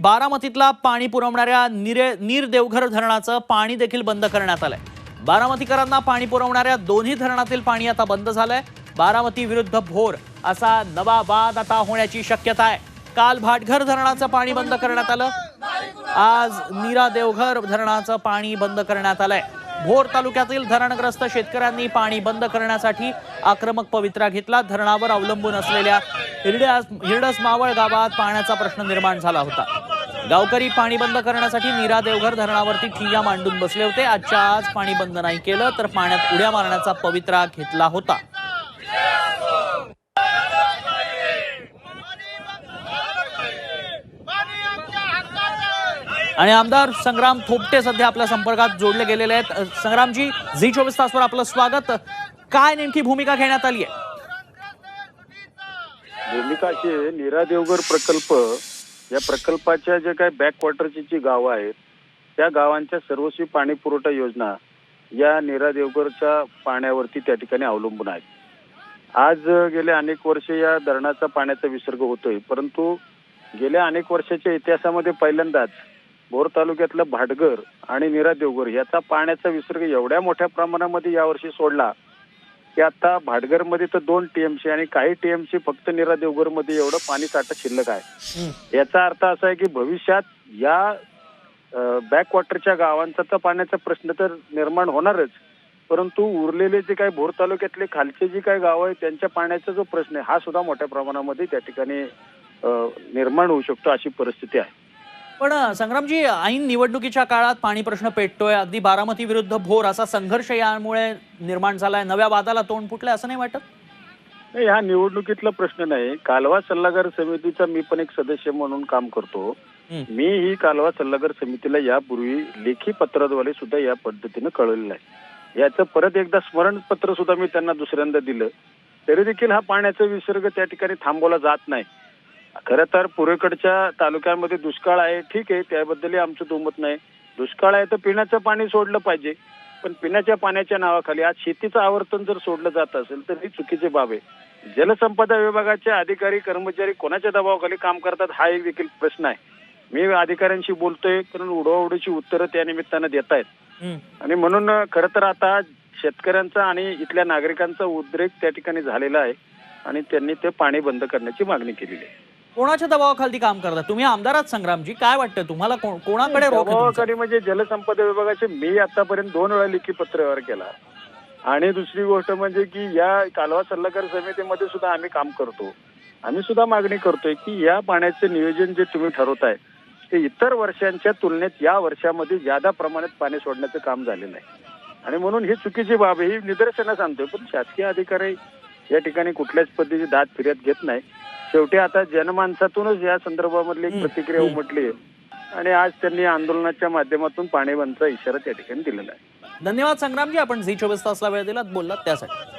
बारामतीतला पाणी पुरवणाऱ्या निरे नीर देवघर धरणाचं पाणी देखील बंद करण्यात आलंय. बारामतीकरांना पाणी पुरवणाऱ्या दोन्ही धरणातील पाणी आता बंद झालंय. बारामती विरुद्ध भोर असा नवा वाद आता होण्याची शक्यता आहे. काल भाटघर धरणाचं पाणी बंद करण्यात आलं. आज नीरा देवघर धरणाचं पाणी बंद करण्यात आलंय. भोर तालुक्यातील धरणग्रस्त शेतकऱ्यांनी पाणी बंद करण्यासाठी आक्रमक पवित्रा घेतला. धरणावर अवलंबून असलेल्या हिरड्यास हिरडस मावळ गावात पाण्याचा प्रश्न निर्माण झाला होता. गावकरी पाणी बंद करण्यासाठी नीरा देवघर धरणावरती ठिय्या मांडून बसले होते. आजच्या आज पाणी बंद नाही केलं तर पाण्यात उड्या मारण्याचा पवित्रा घेतला होता. आणि आमदार संग्राम थोपटे सध्या आपल्या संपर्कात जोडले गेलेले आहेत. संग्रामजी झी चोवीस तासवर आपलं स्वागत. काय नेमकी भूमिका घेण्यात आली आहे? भूमिका अशी आहे नीरा देवघर प्रकल्प या प्रकल्पाच्या जे काही बॅकवॉटरची जी गावं आहेत त्या गावांच्या सर्वस्वी पाणी पुरवठा योजना या नीरा देवघरच्या पाण्यावरती त्या ठिकाणी अवलंबून आहेत आज गेल्या अनेक वर्षे या धरणाचा पाण्याचा विसर्ग होतोय परंतु गेल्या अनेक वर्षाच्या इतिहासामध्ये पहिल्यांदाच भोर तालुक्यातलं भाटघर आणि नीरा देवघर याचा पाण्याचा विसर्ग एवढ्या मोठ्या प्रमाणामध्ये यावर्षी सोडला की आता भाटघरमध्ये तर दोन टीएमसी आणि काही टीएमसी फक्त नीरा देवघरमध्ये एवढं पाणी साठा शिल्लक आहे. याचा अर्थ असा आहे की भविष्यात या बॅकवॉटरच्या गावांचा तर पाण्याचा प्रश्न तर निर्माण होणारच. परंतु उरलेले जे काही भोर तालुक्यातले खालचे जी काही गाव आहेत त्यांच्या पाण्याचा जो प्रश्न आहे हा सुद्धा मोठ्या प्रमाणामध्ये त्या ठिकाणी निर्माण होऊ शकतो अशी परिस्थिती आहे. पण संग्रामजी ऐन निवडणुकीच्या काळात पाणी प्रश्न पेटतोय अगदी बारामती विरुद्ध भोर असा संघर्ष यामुळे निर्माण झालाय नव्या वादाला तोंड फुटलंय असं नाही वाटत? नाही हा निवडणुकीतला प्रश्न नाही. कालवा सल्लागार समितीचा मी पण एक सदस्य म्हणून काम करतो. मी ही कालवा सल्लागार समितीला यापूर्वी लेखी पत्राद्वारे सुद्धा या पद्धतीनं कळवलेलं आहे याचं परत एकदा स्मरणपत्र सुद्धा मी त्यांना दुसऱ्यांदा दिलं. तरी देखील हा पाण्याचा विसर्ग त्या ठिकाणी थांबवला जात नाही. खरं तर पूर्वेकडच्या तालुक्यांमध्ये दुष्काळ आहे ठीक आहे त्याबद्दलही आमचं दुमत नाही. दुष्काळ आहे तर पिण्याचं पाणी सोडलं पाहिजे पण पिण्याच्या पाण्याच्या नावाखाली आज शेतीचं आवर्तन जर सोडलं जात असेल तर ही चुकीची बाब आहे. जलसंपदा विभागाचे अधिकारी कर्मचारी कोणाच्या दबावाखाली काम करतात हा एक देखील प्रश्न आहे. मी अधिकाऱ्यांशी बोलतोय कारण उडवाउडीची उत्तरं त्या निमित्तानं देत आहेत. आणि म्हणून खरं तर आता शेतकऱ्यांचा आणि इथल्या नागरिकांचा उद्रेक त्या ठिकाणी झालेला आहे आणि त्यांनी ते पाणी बंद करण्याची मागणी केलेली आहे. कोणाच्या दबावाखाली काम करता? तुम्ही आमदारात संग्रामजी. काय वाटतं तुम्हाला? कोणाकडे? दबावाखाली म्हणजे जलसंपदा विभागाचे मी आतापर्यंत दोन वेळा लेखी पत्र व्यवहार केला. आणि दुसरी गोष्ट म्हणजे की या कालवा सल्लागार समितीमध्ये सुद्धा आम्ही काम करतो. आम्ही सुद्धा मागणी करतोय की या पाण्याचे नियोजन जे तुम्ही ठरवताय ते इतर वर्षांच्या तुलनेत या वर्षामध्ये ज्यादा प्रमाणात पाणी सोडण्याचं काम झालेलं आहे. आणि म्हणून ही चुकीची बाब आहे. ही निदर्शनास आणतोय पण शासकीय अधिकारी या ठिकाणी कुठल्याच पद्धतीची दाद फिर्याद घेत नाही. शेवटी आता जनमानसातूनच या संदर्भामधली एक प्रतिक्रिया. उमटली आहे. आणि आज त्यांनी आंदोलनाच्या माध्यमातून पाणी बंदचा इशारा त्या ठिकाणी दिलेला आहे. धन्यवाद संग्रामजी. आपण झी चोवीस तासला वेळ दिलात. बोललात त्यासाठी.